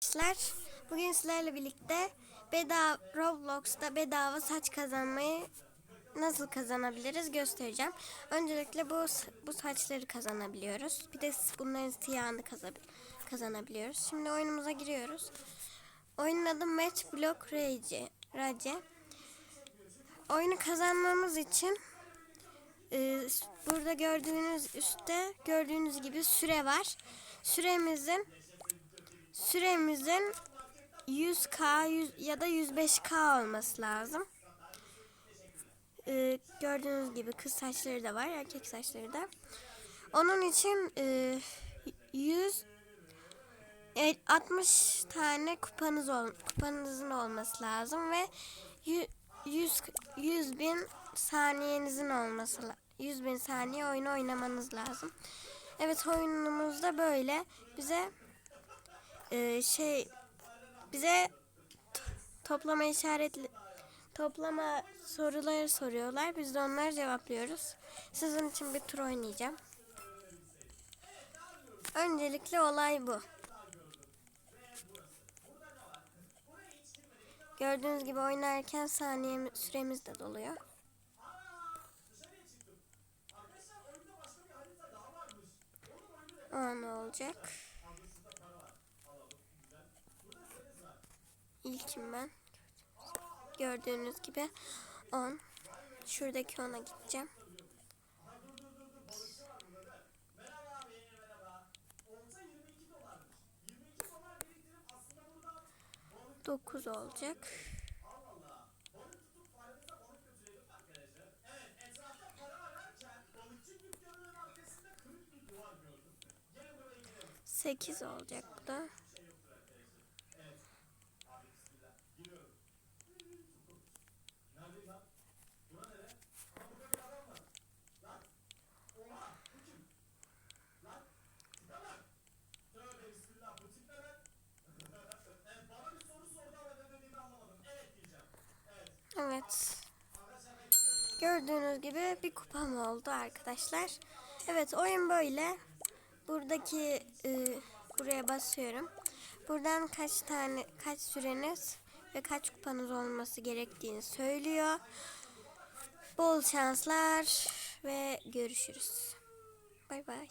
Arkadaşlar bugün sizlerle birlikte bedava Roblox'ta bedava saç kazanmayı nasıl kazanabiliriz göstereceğim. Öncelikle bu bu saçları kazanabiliyoruz. Bir de bunların siyahını kazanabiliyoruz. Şimdi oyunumuza giriyoruz. Oyunun adı Match Block Rage. Rage. Oyunu kazanmamız için e, burada gördüğünüz üstte gördüğünüz gibi süre var. Süremizin süremizin 100k 100 ya da 105k olması lazım. Ee, gördüğünüz gibi kız saçları da var, erkek saçları da. Onun için e, 100 e, 60 tane kupanız ol, kupanızın olması lazım ve 100 100 bin saniyenizin olması la- 100 bin saniye oyunu oynamanız lazım. Evet oyunumuzda böyle bize e, şey bize toplama işaretli toplama soruları soruyorlar. Biz de onları cevaplıyoruz. Sizin için bir tur oynayacağım. Öncelikle olay bu. Gördüğünüz gibi oynarken saniye süremiz de doluyor. O an olacak. İlkim ben. Gördüğünüz gibi 10. Şuradaki 10'a gideceğim. Dokuz olacak. Sekiz olacak bu da. Evet. Gördüğünüz gibi bir kupam oldu arkadaşlar. Evet oyun böyle. Buradaki e, buraya basıyorum. Buradan kaç tane kaç süreniz ve kaç kupanız olması gerektiğini söylüyor. Bol şanslar ve görüşürüz. Bay bay.